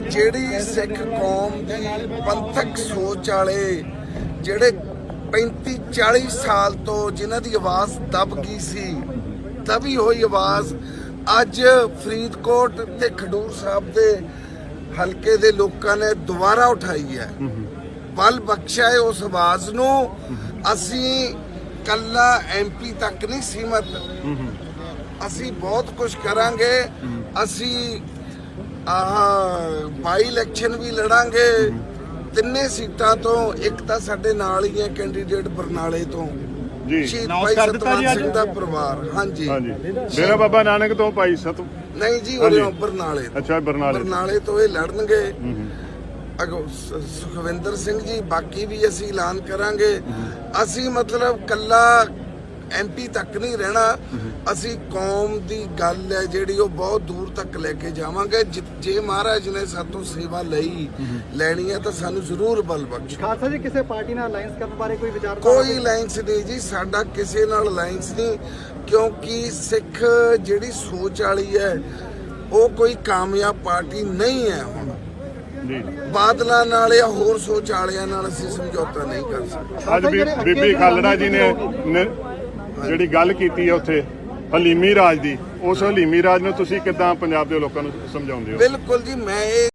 ਜਿਹੜੀ ਸਿੱਖ ਕੌਮ ਦੀ ਪੰਥਕ ਸੋਚ ਵਾਲੇ ਜਿਹੜੇ 35 40 ਸਾਲ ਤੋਂ ਜਿਨ੍ਹਾਂ ਦੀ ਆਵਾਜ਼ ਦਬ ਗਈ ਸੀ, ਦਬੀ ਹੋਈ ਆਵਾਜ਼ ਅੱਜ ਫਰੀਦਕੋਟ ਤੇ ਖਡੂਰ ਸਾਹਿਬ ਦੇ ਹਲਕੇ ਦੇ ਲੋਕਾਂ ਨੇ ਦੁਬਾਰਾ ਉਠਾਈ ਹੈ। ਬਲ ਬਖਸ਼ਿਆ ਹੈ ਉਸ ਆਵਾਜ਼ ਨੂੰ। ਅਸੀਂ ਕੱਲਾ ਐਮਪੀ ਤੱਕ ਨਹੀਂ ਸੀਮਤ। ਅਸੀਂ ਬਹੁਤ ਕੁਝ ਕਰਾਂਗੇ। ਅਸੀਂ ਆਹ ਬਾਈ ਇਲੈਕਸ਼ਨ ਵੀ ਲੜਾਂਗੇ। ਤਿੰਨੇ ਸੀਟਾਂ ਤੋਂ ਇੱਕ ਤਾਂ ਸਾਡੇ ਨਾਲ ਹੀ ਹੈ ਕੈਂਡੀਡੇਟ ਬਰਨਾਲੇ ਤੋਂ। ਜੀ। ਸ਼ਹੀਦ ਭਾਈ ਕਰ ਦਿੱਤਾ ਜੀ ਸਤਵੰਤ ਅੱਜ? ਸਿੰਘ ਦਾ ਪਰਿਵਾਰ। ਹਾਂਜੀ। ਹਾਂਜੀ। ਡੇਰਾ ਬਾਬਾ ਨਾਨਕ ਤੋਂ ਭਾਈ ਸਤ ਨਹੀਂ ਜੀ। ਉਹ ਬਰਨਾਲੇ ਤੋਂ। ਅੱਛਾ ਬਰਨਾਲੇ ਬਰਨਾਲੇ ਤੋਂ ਇਹ ਲੜਨਗੇ। ਸੁਖਵਿੰਦਰ ਸਿੰਘ ਜੀ ਬਾਕੀ ਵੀ ਅਸੀਂ ਐਲਾਨ ਕਰਾਂਗੇ। ਅਸੀਂ ਮਤਲਬ ਕੱਲਾ ਐਮਪੀ ਤੱਕ ਨਹੀਂ ਰਹਿਣਾ। ਅਸੀਂ ਕੌਮ ਦੀ ਗੱਲ ਹੈ ਜਿਹੜੀ ਉਹ ਬਹੁਤ ਦੂਰ ਤੱਕ ਲੈ ਕੇ ਜਾਵਾਂਗੇ। ਜਿ- ਜੇ ਮਹਾਰਾਜ ਨੇ ਸਾਤੋਂ ਸੇਵਾ ਲਈ ਲੈਣੀ ਹੈ ਤਾਂ ਸਾਨੂੰ ਜ਼ਰੂਰ ਬਲ ਬਖਸ਼ੋ ਖਾਲਸਾ ਜੀ ਕਿਸੇ ਪਾਰਟੀ ਨਾਲ ਅਲਾਈਅੰਸ ਕਰਨ ਬਾਰੇ ਕੋਈ ਵਿਚਾਰ ਕੋਈ ਅਲਾਈਅੰਸ ਨਹੀਂ ਜੀ ਸਾਡਾ ਕਿਸੇ ਨਾਲ ਅਲਾਈਅੰਸ ਨਹੀਂ। ਕਿਉਂਕਿ ਸਿੱਖ ਜਿਹੜੀ ਸੋਚ ਵਾਲੀ ਹੈ ਉਹ ਕੋਈ ਕਾਮਯਾਬ ਪਾਰਟੀ ਨਹੀਂ ਹੈ ਹੁਣ। ਜੀ ਬਾਦਲਾਂ ਨਾਲ ਜਾਂ ਹੋਰ ਸੋਚ ਵਾਲਿਆਂ ਨਾਲ ਅਸੀਂ ਸਮਝੌਤਾ ਨਹੀਂ ਕਰ ਸਕਦੇ। ਅੱਜ ਵੀ ਬੀਬੀ ਖਾਲੜਾ ਜੀ ਨੇ ਜਿਹੜੀ ਗੱਲ ਕੀਤੀ ਹੈ ਉੱਥੇ, ਹਲੀਮੀ ਰਾਜ ਦੀ, ਉਸ ਹਲੀਮੀ ਰਾਜ ਨੂੰ ਤੁਸੀਂ ਕਿੱਦਾਂ ਪੰਜਾਬ ਦੇ ਲੋਕਾਂ ਨੂੰ ਸਮਝਾਉਂਦੇ ਹੋ? ਬਿਲਕੁਲ ਜੀ, ਮੈਂ ਇਹ